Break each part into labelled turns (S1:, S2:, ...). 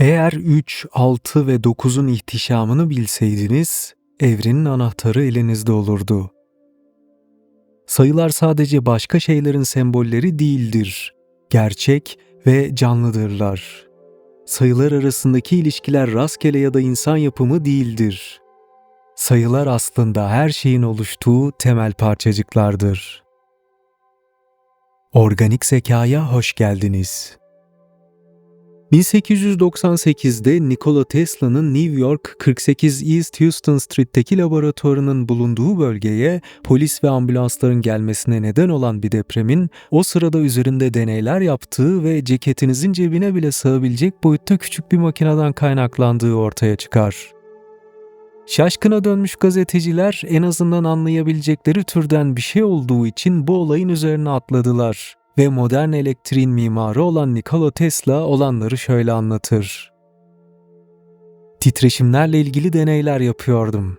S1: Eğer 3, 6 ve 9'un ihtişamını bilseydiniz, evrenin anahtarı elinizde olurdu. Sayılar sadece başka şeylerin sembolleri değildir. Gerçek ve canlıdırlar. Sayılar arasındaki ilişkiler rastgele ya da insan yapımı değildir. Sayılar aslında her şeyin oluştuğu temel parçacıklardır. Organik zekaya hoş geldiniz. 1898'de Nikola Tesla'nın New York 48 East Houston Street'teki laboratuvarının bulunduğu bölgeye polis ve ambulansların gelmesine neden olan bir depremin o sırada üzerinde deneyler yaptığı ve ceketinizin cebine bile sığabilecek boyutta küçük bir makineden kaynaklandığı ortaya çıkar. Şaşkına dönmüş gazeteciler en azından anlayabilecekleri türden bir şey olduğu için bu olayın üzerine atladılar ve modern elektriğin mimarı olan Nikola Tesla olanları şöyle anlatır. Titreşimlerle ilgili deneyler yapıyordum.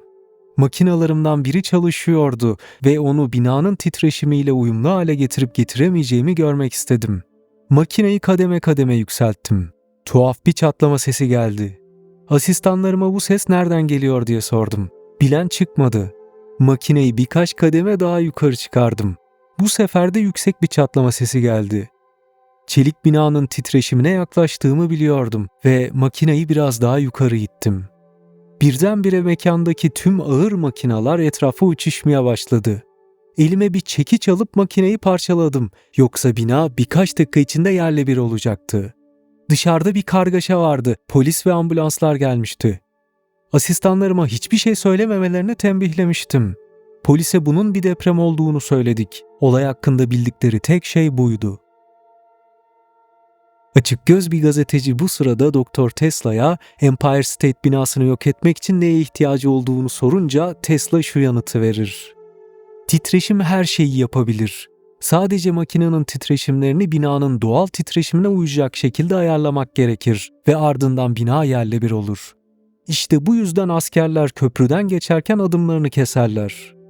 S1: Makinalarımdan biri çalışıyordu ve onu binanın titreşimiyle uyumlu hale getirip getiremeyeceğimi görmek istedim. Makineyi kademe kademe yükselttim. Tuhaf bir çatlama sesi geldi. Asistanlarıma bu ses nereden geliyor diye sordum. Bilen çıkmadı. Makineyi birkaç kademe daha yukarı çıkardım. Bu sefer de yüksek bir çatlama sesi geldi. Çelik binanın titreşimine yaklaştığımı biliyordum ve makineyi biraz daha yukarı ittim. Birdenbire mekandaki tüm ağır makinalar etrafa uçuşmaya başladı. Elime bir çekiç alıp makineyi parçaladım. Yoksa bina birkaç dakika içinde yerle bir olacaktı. Dışarıda bir kargaşa vardı. Polis ve ambulanslar gelmişti. Asistanlarıma hiçbir şey söylememelerini tembihlemiştim. Polise bunun bir deprem olduğunu söyledik. Olay hakkında bildikleri tek şey buydu. Açık göz bir gazeteci bu sırada Doktor Tesla'ya Empire State binasını yok etmek için neye ihtiyacı olduğunu sorunca Tesla şu yanıtı verir. Titreşim her şeyi yapabilir. Sadece makinenin titreşimlerini binanın doğal titreşimine uyacak şekilde ayarlamak gerekir ve ardından bina yerle bir olur. İşte bu yüzden askerler köprüden geçerken adımlarını keserler.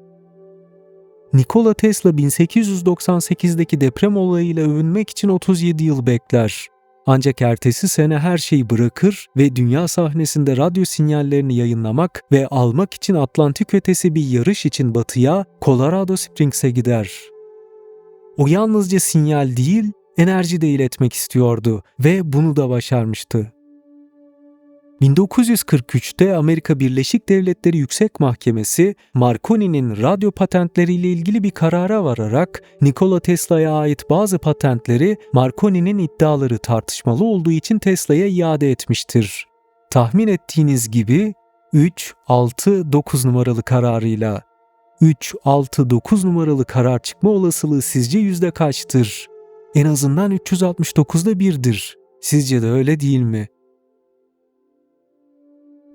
S1: Nikola Tesla 1898'deki deprem olayıyla övünmek için 37 yıl bekler. Ancak ertesi sene her şeyi bırakır ve dünya sahnesinde radyo sinyallerini yayınlamak ve almak için Atlantik ötesi bir yarış için batıya Colorado Springs'e gider. O yalnızca sinyal değil, enerji de iletmek istiyordu ve bunu da başarmıştı. 1943'te Amerika Birleşik Devletleri Yüksek Mahkemesi Marconi'nin radyo patentleriyle ilgili bir karara vararak Nikola Tesla'ya ait bazı patentleri Marconi'nin iddiaları tartışmalı olduğu için Tesla'ya iade etmiştir. Tahmin ettiğiniz gibi 3, 6, 9 numaralı kararıyla 3, 6, 9 numaralı karar çıkma olasılığı sizce yüzde kaçtır? En azından 369'da birdir. Sizce de öyle değil mi?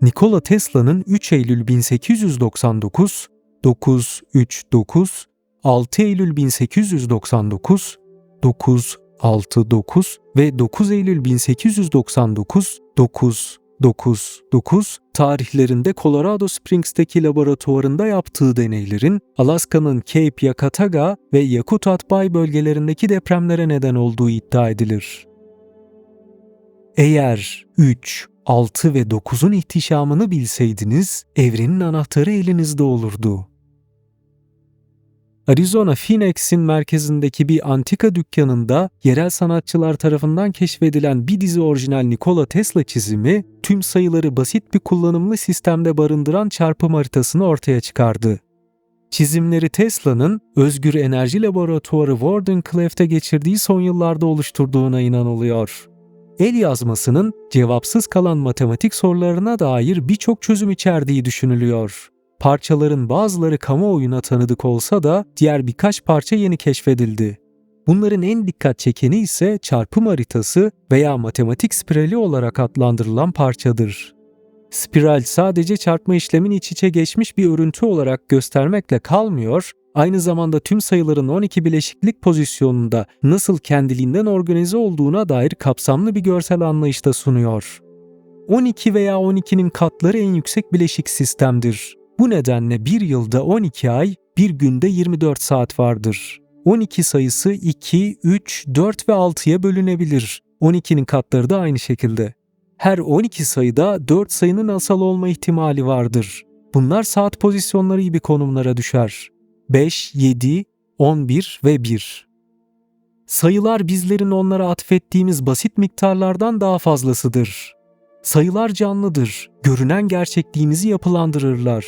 S1: Nikola Tesla'nın 3 Eylül 1899, 939, 6 Eylül 1899, 969 ve 9 Eylül 1899, 999 tarihlerinde Colorado Springs'teki laboratuvarında yaptığı deneylerin Alaska'nın Cape Yakataga ve Yakutat Bay bölgelerindeki depremlere neden olduğu iddia edilir. Eğer 3, 6 ve 9'un ihtişamını bilseydiniz evrenin anahtarı elinizde olurdu. Arizona Phoenix'in merkezindeki bir antika dükkanında yerel sanatçılar tarafından keşfedilen bir dizi orijinal Nikola Tesla çizimi tüm sayıları basit bir kullanımlı sistemde barındıran çarpım haritasını ortaya çıkardı. Çizimleri Tesla'nın Özgür Enerji Laboratuvarı Wardenclyffe'de geçirdiği son yıllarda oluşturduğuna inanılıyor el yazmasının cevapsız kalan matematik sorularına dair birçok çözüm içerdiği düşünülüyor. Parçaların bazıları kamuoyuna tanıdık olsa da diğer birkaç parça yeni keşfedildi. Bunların en dikkat çekeni ise çarpım haritası veya matematik spirali olarak adlandırılan parçadır. Spiral sadece çarpma işlemin iç içe geçmiş bir örüntü olarak göstermekle kalmıyor, aynı zamanda tüm sayıların 12 bileşiklik pozisyonunda nasıl kendiliğinden organize olduğuna dair kapsamlı bir görsel anlayışta sunuyor. 12 veya 12'nin katları en yüksek bileşik sistemdir. Bu nedenle bir yılda 12 ay, bir günde 24 saat vardır. 12 sayısı 2, 3, 4 ve 6'ya bölünebilir. 12'nin katları da aynı şekilde. Her 12 sayıda 4 sayının asal olma ihtimali vardır. Bunlar saat pozisyonları gibi konumlara düşer. 5, 7, 11 ve 1. Sayılar bizlerin onlara atfettiğimiz basit miktarlardan daha fazlasıdır. Sayılar canlıdır, görünen gerçekliğimizi yapılandırırlar.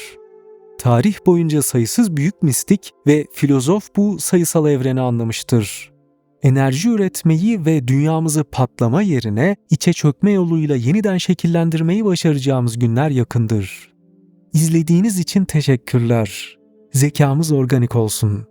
S1: Tarih boyunca sayısız büyük mistik ve filozof bu sayısal evreni anlamıştır. Enerji üretmeyi ve dünyamızı patlama yerine içe çökme yoluyla yeniden şekillendirmeyi başaracağımız günler yakındır. İzlediğiniz için teşekkürler. Zekamız organik olsun.